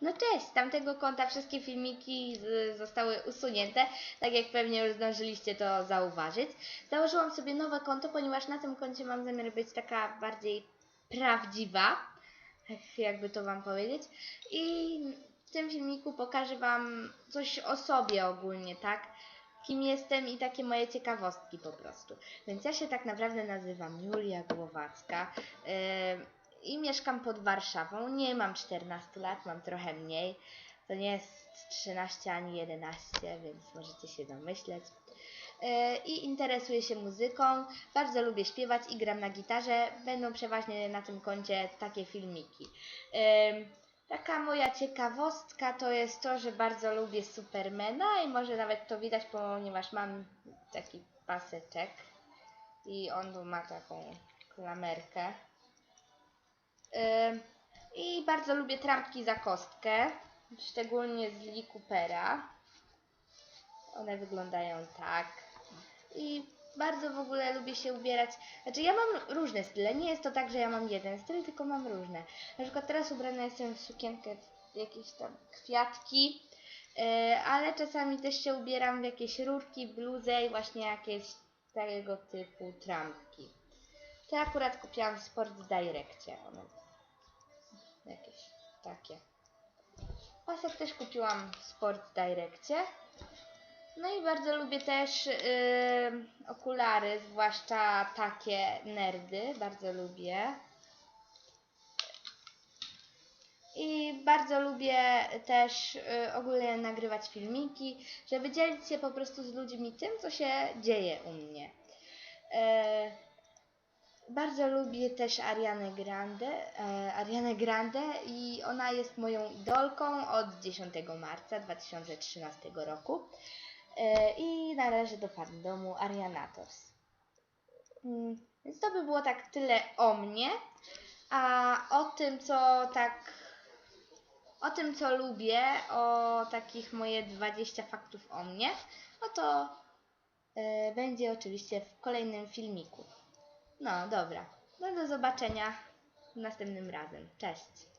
No cześć, z tamtego konta wszystkie filmiki z, zostały usunięte, tak jak pewnie już zdążyliście to zauważyć. Założyłam sobie nowe konto, ponieważ na tym koncie mam zamiar być taka bardziej prawdziwa, jak- jakby to wam powiedzieć. I w tym filmiku pokażę wam coś o sobie ogólnie, tak? Kim jestem i takie moje ciekawostki po prostu. Więc ja się tak naprawdę nazywam Julia Głowacka. I mieszkam pod Warszawą. Nie mam 14 lat, mam trochę mniej. To nie jest 13 ani 11, więc możecie się domyśleć. Yy, I interesuję się muzyką. Bardzo lubię śpiewać i gram na gitarze. Będą przeważnie na tym koncie takie filmiki. Yy, Taka moja ciekawostka to jest to, że bardzo lubię Supermana i może nawet to widać, ponieważ mam taki paseczek i on tu ma taką klamerkę. I bardzo lubię trampki za kostkę, szczególnie z Lee Coopera. One wyglądają tak. I bardzo w ogóle lubię się ubierać. Znaczy ja mam różne style. Nie jest to tak, że ja mam jeden styl, tylko mam różne. Na przykład teraz ubrana jestem w sukienkę w jakieś tam kwiatki, yy, ale czasami też się ubieram w jakieś rurki, bluzę i właśnie jakieś tego typu trampki. Te akurat kupiłam w Sport Direccie. One jakieś takie. Pasek też kupiłam w Sport Direccie. No i bardzo lubię też yy, okulary, zwłaszcza takie nerdy, bardzo lubię. I bardzo lubię też yy, ogólnie nagrywać filmiki, żeby dzielić się po prostu z ludźmi tym, co się dzieje u mnie. Yy, bardzo lubię też Arianę Grande, e, Grande i ona jest moją idolką od 10 marca 2013 roku e, i należy do fandomu Arianators. Mm, Więc to by było tak tyle o mnie, a o tym co tak o tym co lubię, o takich moje 20 faktów o mnie, no to e, będzie oczywiście w kolejnym filmiku. No dobra. No do zobaczenia następnym razem. Cześć.